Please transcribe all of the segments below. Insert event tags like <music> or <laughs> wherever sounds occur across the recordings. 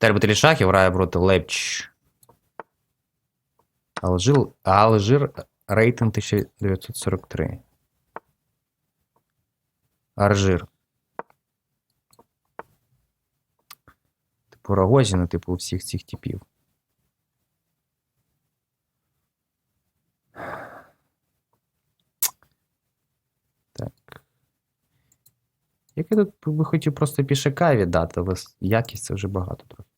Тербителі шахів грає проти Лепч. Алжир, Алжир рейтинг 1943. Аржир. Типу Рогозіна, типу, всіх цих типів. Так. Як я тут би хотів просто пішака віддати, але якість це вже багато трохи.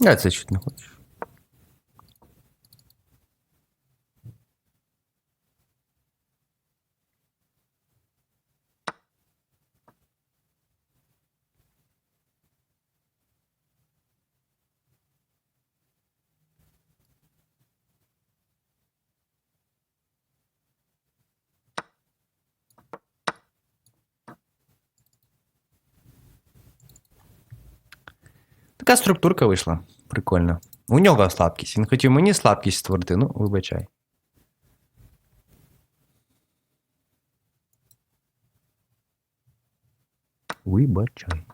Я це чуть не хочу. Така структурка вийшла. Прикольно. У нього слабкість. Він хотів мені слабкість створити, ну, вибачай. Вибачай.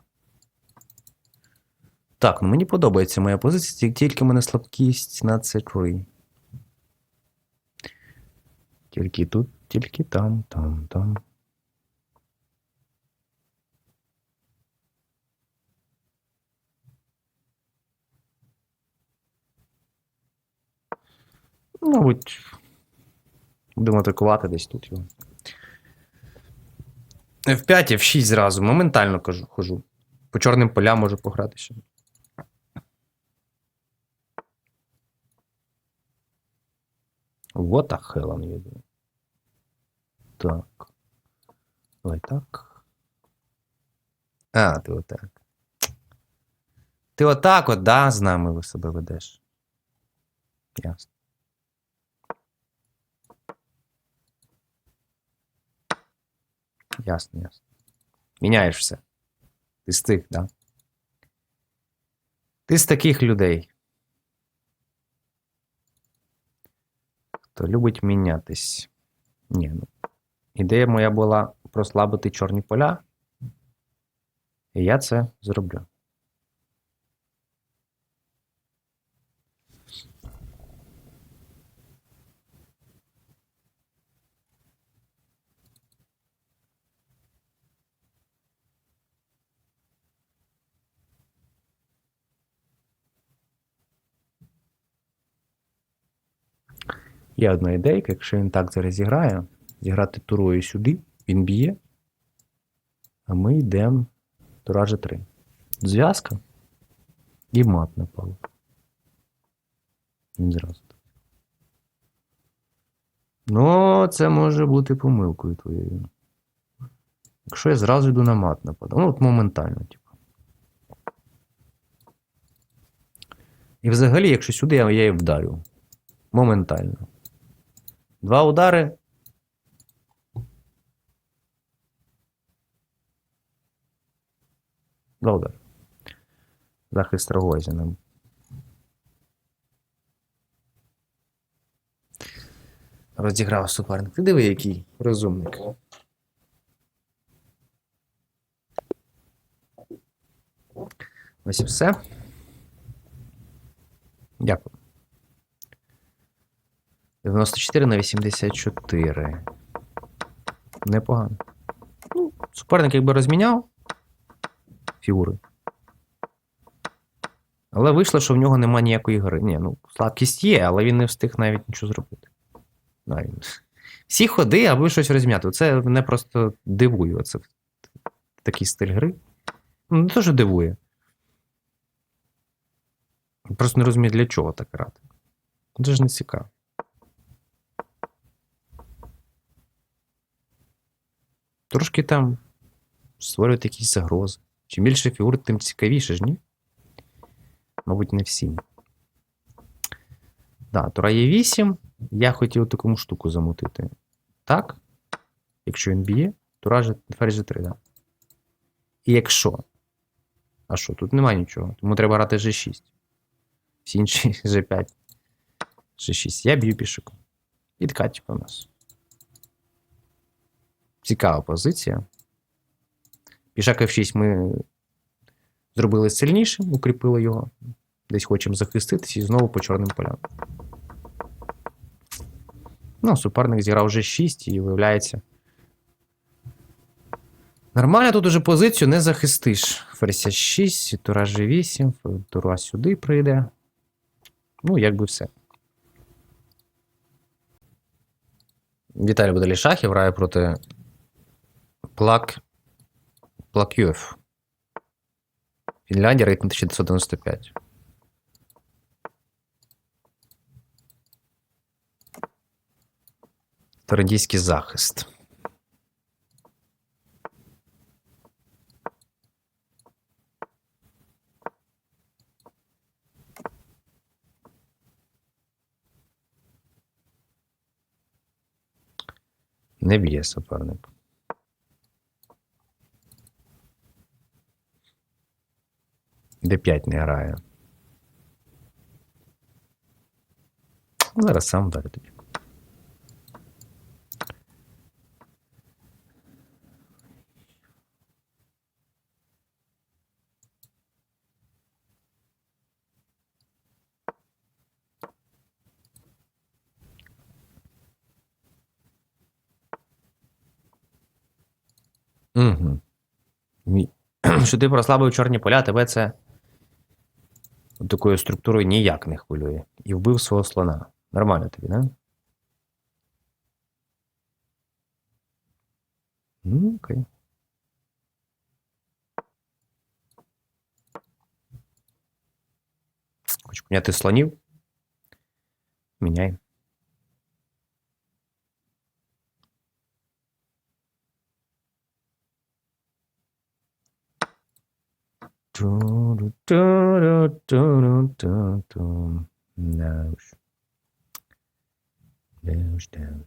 Так, ну мені подобається моя позиція, тільки в мене слабкість на C3. Тільки тут, тільки там, там, там. Мабуть, будемо атакувати десь тут його. F5, F6 зразу, моментально кажу, хожу. По чорним полям можу пограти ще. Вот hell on. Так. Давай так. А, ти отак. Ти отак от, да, з нами ви себе ведеш. Ясно. Ясно, ясно. Міняєш все. Ти з тих, да? Ти з таких людей. Хто любить мінятись. Ні, ну. Ідея моя була прослабити чорні поля. І я це зроблю. Є одна ідейка, якщо він так зараз зіграє, зіграти турою сюди, він б'є, а ми йдемо тура G3. Зв'язка і мат напав. Він зразу. Ну, це може бути помилкою твоєю. Якщо я зразу йду на мат нападу. Ну, от моментально, типу. І взагалі, якщо сюди я її вдарю. Моментально. Два удари. Два удари. Захист Рогозіна. Розіграв суперник. Ти диви, який розумник. Ось і все. Дякую. 94 на 84. Непогано. Ну, суперник якби розміняв фігури. Але вийшло, що в нього немає ніякої гри. Ні, ну, слабкість є, але він не встиг навіть нічого зробити. Навіть. Всі ходи, аби щось розм'яти. Це мене просто дивує. Оце такий стиль гри. Ну, не що дивує. Просто не розумію, для чого так грати. Це ж не цікаво. Трошки там створювати якісь загрози. Чим більше фігур, тим цікавіше ж, ні? Мабуть, не всім. Да, Тура є 8. Я хотів таку штуку замутити. Так? Якщо він б'є, Тура же ферзь 3, да. І якщо. А що, тут немає нічого. Тому треба грати G6. Всі інші <laughs> G5. G6. Я б'ю пішиком. Типу, у нас. Цікава позиція. Пішак F6 ми зробили сильнішим, укріпили його. Десь хочемо захиститись і знову по чорним полям. Ну, суперник зіграв вже 6 і виявляється. Нормально тут уже позицію не захистиш. Ферзь 6, тура G8, тура сюди прийде. Ну, якби все. Віталій Бодалішахів грає проти Плак Плакюф. Фінляндія рейтинг 1995. Радійський захист. Не б'є суперник. Д5 не грає. Зараз сам далі тоді. Угу. <clears throat> Що ти прослабив чорні поля, тебе це такою структурою ніяк не хвилює. І вбив свого слона. Нормально тобі, не? Ну, окей. Хочу поміняти слонів. Міняй. Ту-ру-ту-ру-ту-ру-ту-ту. Да уж. Да уж, да уж.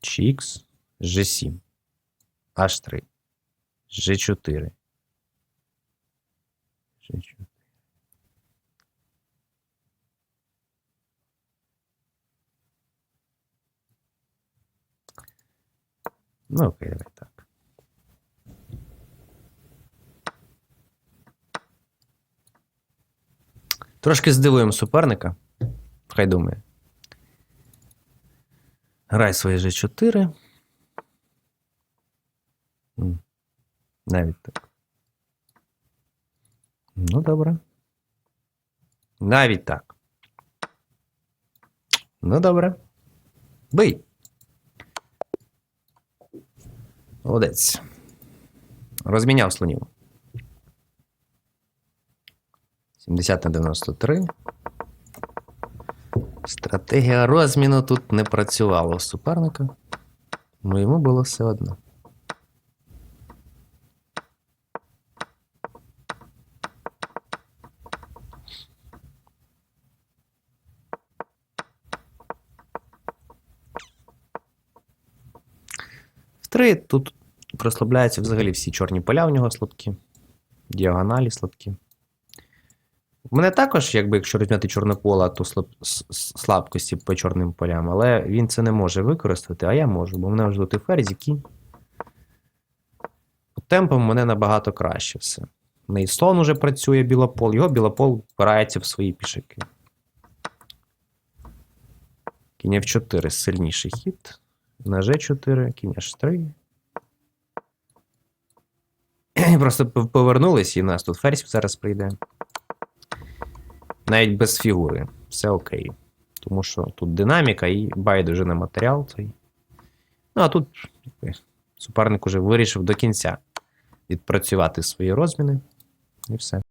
Чікс. G7. H3. G4. G4. Ну, окей, давай так. Трошки здивуємо суперника. Хай думає. Грай своє G4. Навіть так. Ну, добре. Навіть так. Ну, добре. Бий. Молодець. Розміняв слонів. 70 на 93. Стратегія розміну тут не працювала у суперника. Ну йому було все одно. В 3 тут прослабляються взагалі всі чорні поля у нього слабкі, діагоналі слабкі. Мене також, якби якщо розм'яти чорне поле, то слаб, слабкості по чорним полям, але він це не може використати, а я можу, бо в мене вже і ферзі, кінь. По темпам в мене набагато краще все. Неї слон уже працює білопол, його білопол впирається в свої пішаки. Кінь F4 сильніший хід. На G4, кінь H3. <clears throat> Просто пов- повернулись, і нас тут ферзь зараз прийде. Навіть без фігури. Все окей. Тому що тут динаміка і байдуже на матеріал цей. Ну, а тут суперник уже вирішив до кінця відпрацювати свої розміни. І все.